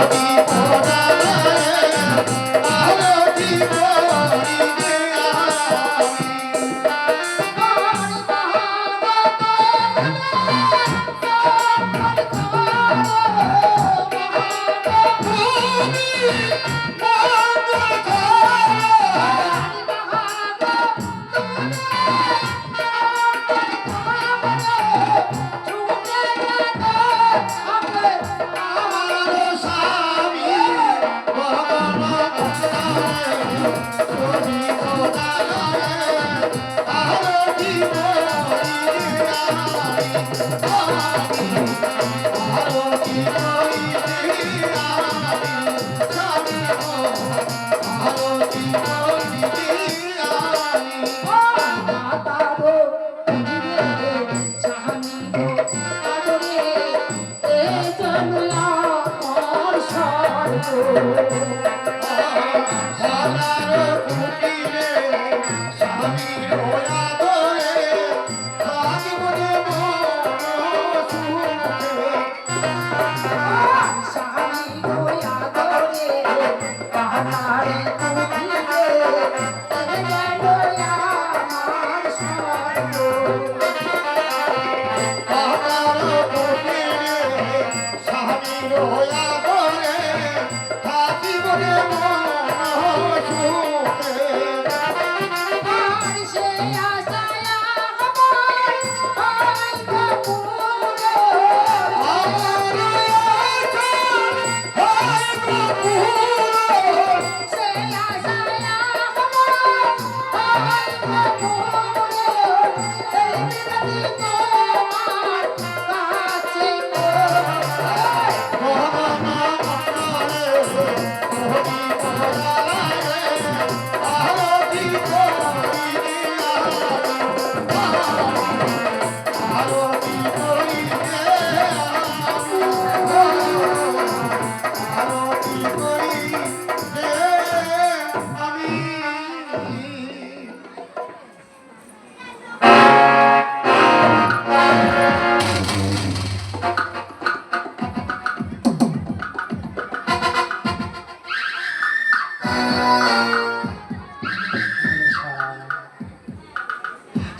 Música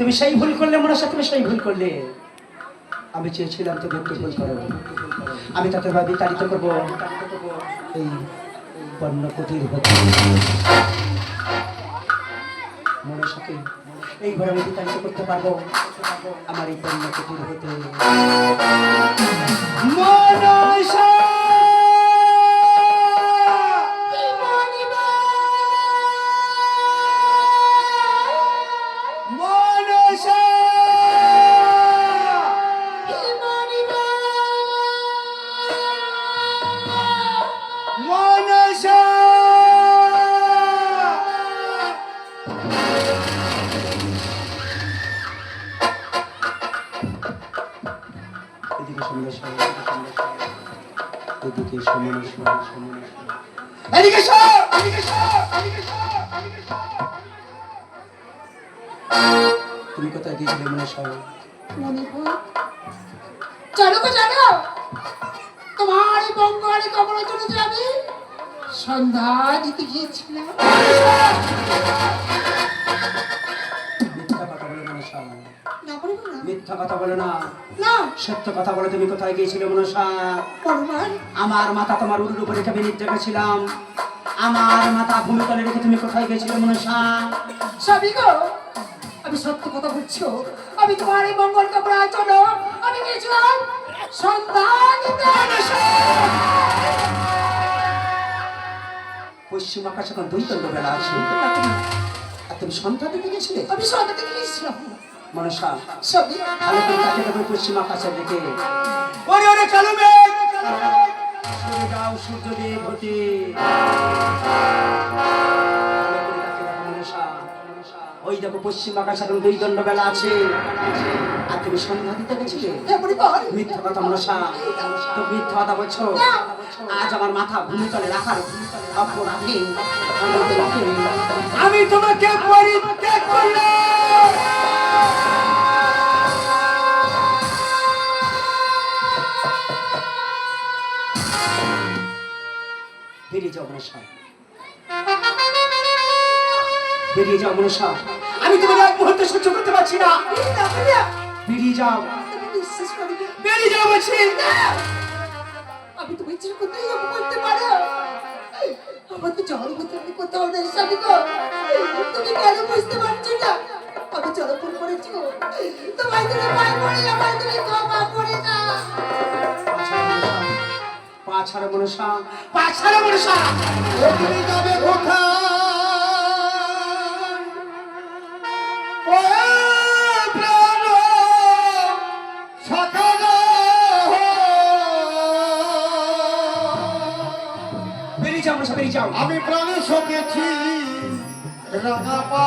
তুমি সেই ভুল করলে, মনে হয় তুমি সেই ভুল করলে আমি চেয়েছিলাম তুমি একটু ভুল করো আমি তাতে বা বিতাড়িত করব এই বন্য কুটির হতে মনে সাথে এই ঘরে আমি বিতাড়িত করতে পারব আমার এই কুটির হতে মনসা! মনসা! এদিকে এদিকে সমস্যা সমস্যা এদিকে সর এদিকে সর এদিকে সর এদিকে সর তুমি কোথায় গিয়েছিলে মনে সর গো চলো। তোমার এই বঙ্গালী কবরের জন্য যে আমি সন্ধ্যা দিতে গিয়েছিলাম। মিথ্যা কথা বলে না। সত্য কথা বলে তুমি কোথায় গিয়েছিলে মনসা? আমার মাথা তোমার উল্লু করে রেখে বেনিট রেখেছিলাম আমার মাথা ভূমিতলে রেখে তুমি কোথায় গিয়েছিলে মনসা? সবই গো আমি সত্য কথা বলছো আমি তোমার এই মঙ্গল কবরের জন্য আমি গিয়েছিলাম সন্ধ্যা দিতে পশ্চিম আকাশ এখন দুই বেলা আছে। আর তুমি সন্ধ্যা দিতে গেছিলে আমি সন্ধ্যা দিতে গিয়েছিলাম। মনসা। সবই ভালো করে তাকে দেখো পশ্চিম আকাশের দিকে। ওরে ওরে মেঘ সরে যাও সূর্যদেব হতে। ওই দেখো পশ্চিম আকাশ এখন দুই দণ্ড বেলা আছে। আর তুমি সন্ধ্যা দিতে গেছিলে? বল মিথ্যা কথা মনসা। তো মিথ্যা কথা বলছো? আজ আমার মাথা ভূমিতলে রাখার অপরাধী। আমি তোমাকে পরিত্যাগ করলাম। বেরিয়ে যাও মনসা বেরিয়ে যাও আমি তোমার এক মুহূর্তে সহ্য করতে পারছি না। বেরিয়ে যাও। তুমি বেরিয়ে যাও বলছি আমি তো ইচ্ছে কোথায় যাব বলতে পারো। আমার তো জল মতো আমি কোথাও নেই স্বামী তুমি কেন বুঝতে পারছ না? আমি জলপুর করেছি তোমায় তুমি পায়ে পড়ে আমার তুমি ক্ষমা করে না পাছাড়া মনসা পাছাড়া মনসা। তুমি যাবে কোথায়? আমি প্রাণে শোকেছি রাঙা পা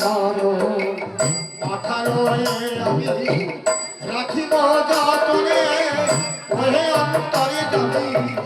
চরণ পাঠালো আমি। রাখিব যতনে অন্তরে যাবি।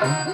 Thank you.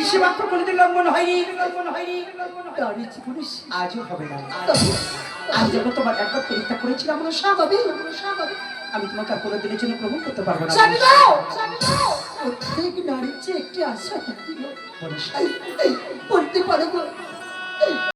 ঋষি বাক্য কোনোদিন লঙ্ঘন হয়নি। লঙ্ঘন হয়নি আজও হবে না। আজ যখন তোমার একবার পরীক্ষা করেছিলাম মনসা তবে আমি তোমাকে আর কোনো দিনের জন্য গ্রহণ করতে পারব না। প্রত্যেক নারীর চেয়ে একটি আশা থাকিল মনসা বলতে পারো গো।